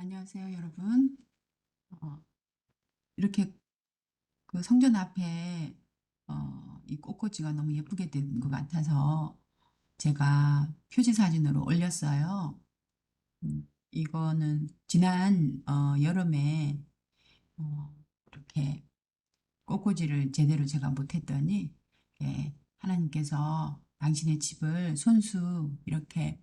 안녕하세요, 여러분. 어, 이렇게 그 성전 앞에 어, 이 꽃꽂이가 너무 예쁘게 된 것 같아서 제가 표지 사진으로 올렸어요. 음, 이거는 지난 어, 여름에 어, 이렇게 꽃꽂이를 제대로 제가 못했더니 예, 하나님께서 당신의 집을 손수 이렇게 음,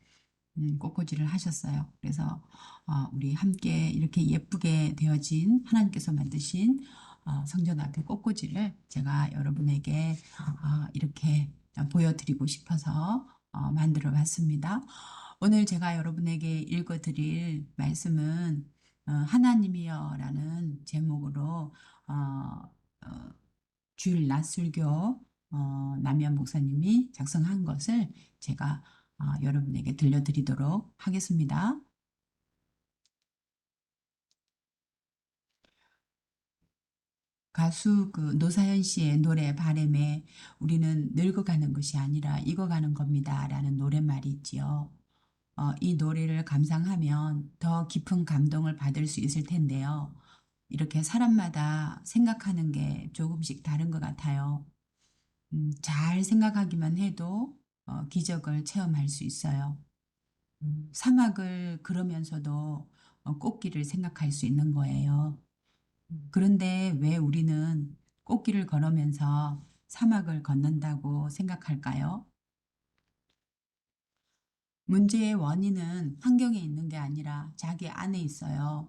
꽃꽂이를 하셨어요. 그래서 어, 우리 함께 이렇게 예쁘게 되어진 하나님께서 만드신 어, 성전 앞에 꽃꽂이를 제가 여러분에게 어, 이렇게 보여드리고 싶어서 어, 만들어 봤습니다. 오늘 제가 여러분에게 읽어드릴 말씀은 어, 하나님이여 라는 제목으로 주일 낮술교 어, 남현 목사님이 작성한 것을 제가 어, 여러분에게 들려드리도록 하겠습니다. 가수 그 노사연 씨의 노래 바램에 우리는 늙어가는 것이 아니라 익어가는 겁니다. 라는 노랫말이 있지요. 어, 이 노래를 감상하면 더 깊은 감동을 받을 수 있을 텐데요. 이렇게 사람마다 생각하는 게 조금씩 다른 것 같아요. 음, 잘 생각하기만 해도 어, 기적을 체험할 수 있어요. 음, 사막을 걸으면서도 어, 꽃길을 생각할 수 있는 거예요. 음, 그런데 왜 우리는 꽃길을 걸으면서 사막을 걷는다고 생각할까요? 문제의 원인은 환경에 있는 게 아니라 자기 안에 있어요.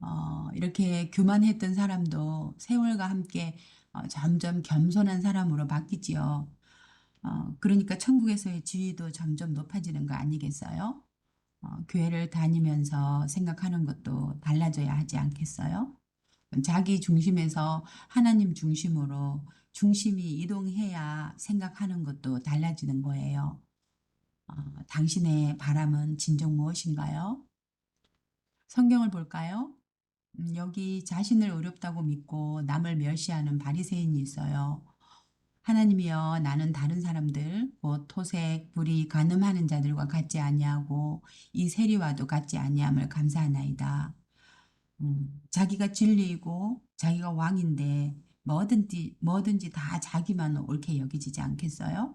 어, 이렇게 교만했던 사람도 세월과 함께 어, 점점 겸손한 사람으로 바뀌지요. 어, 그러니까 천국에서의 지위도 점점 높아지는 거 아니겠어요? 어, 교회를 다니면서 생각하는 것도 달라져야 하지 않겠어요? 자기 중심에서 하나님 중심으로 중심이 이동해야 생각하는 것도 달라지는 거예요. 어, 당신의 바람은 진정 무엇인가요? 성경을 볼까요? 음, 여기 자신을 어렵다고 믿고 남을 멸시하는 바리새인이 있어요. 하나님이여 나는 다른 사람들 곧 토색, 불이, 간음하는 자들과 같지 아니하고 이 세리와도 같지 아니함을 감사하나이다. 음, 자기가 진리이고 자기가 왕인데 뭐든지 뭐든지 다 자기만 옳게 여기지지 않겠어요?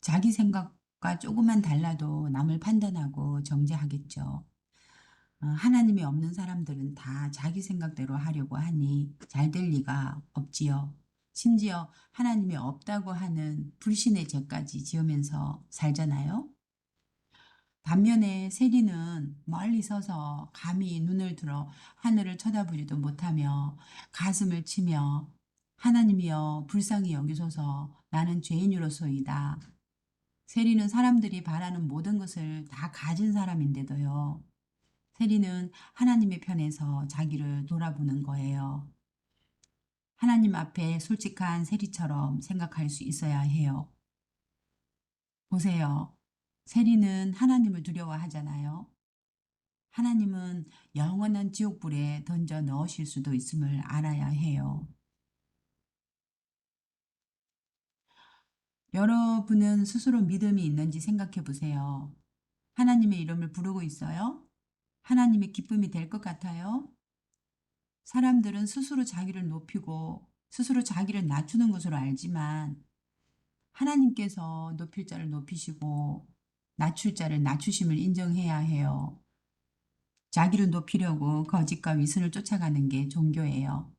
자기 생각과 조금만 달라도 남을 판단하고 정죄하겠죠. 어, 하나님이 없는 사람들은 다 자기 생각대로 하려고 하니 잘 될 리가 없지요. 심지어 하나님이 없다고 하는 불신의 죄까지 지으면서 살잖아요. 반면에 세리는 멀리 서서 감히 눈을 들어 하늘을 쳐다보지도 못하며 가슴을 치며 하나님이여 불쌍히 여기소서 나는 죄인으로소이다. 세리는 사람들이 바라는 모든 것을 다 가진 사람인데도요. 세리는 하나님의 편에서 자기를 돌아보는 거예요. 하나님 앞에 솔직한 세리처럼 생각할 수 있어야 해요. 보세요. 세리는 하나님을 두려워하잖아요. 하나님은 영원한 지옥불에 던져 넣으실 수도 있음을 알아야 해요. 여러분은 스스로 믿음이 있는지 생각해 보세요. 하나님의 이름을 부르고 있어요? 하나님의 기쁨이 될 것 같아요? 사람들은 스스로 자기를 높이고 스스로 자기를 낮추는 것으로 알지만 하나님께서 높일 자를 높이시고 낮출 자를 낮추심을 인정해야 해요. 자기를 높이려고 거짓과 위선을 쫓아가는 게 종교예요.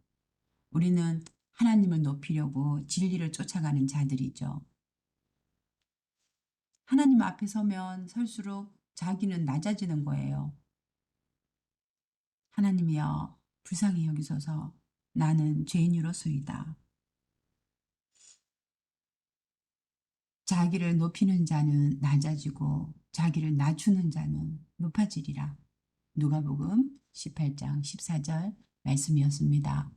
우리는 하나님을 높이려고 진리를 쫓아가는 자들이죠. 하나님 앞에 서면 설수록 자기는 낮아지는 거예요. 하나님이여 불쌍히 여기소서 나는 죄인으로서이다. 자기를 높이는 자는 낮아지고 자기를 낮추는 자는 높아지리라. 누가복음 18장 14절 말씀이었습니다.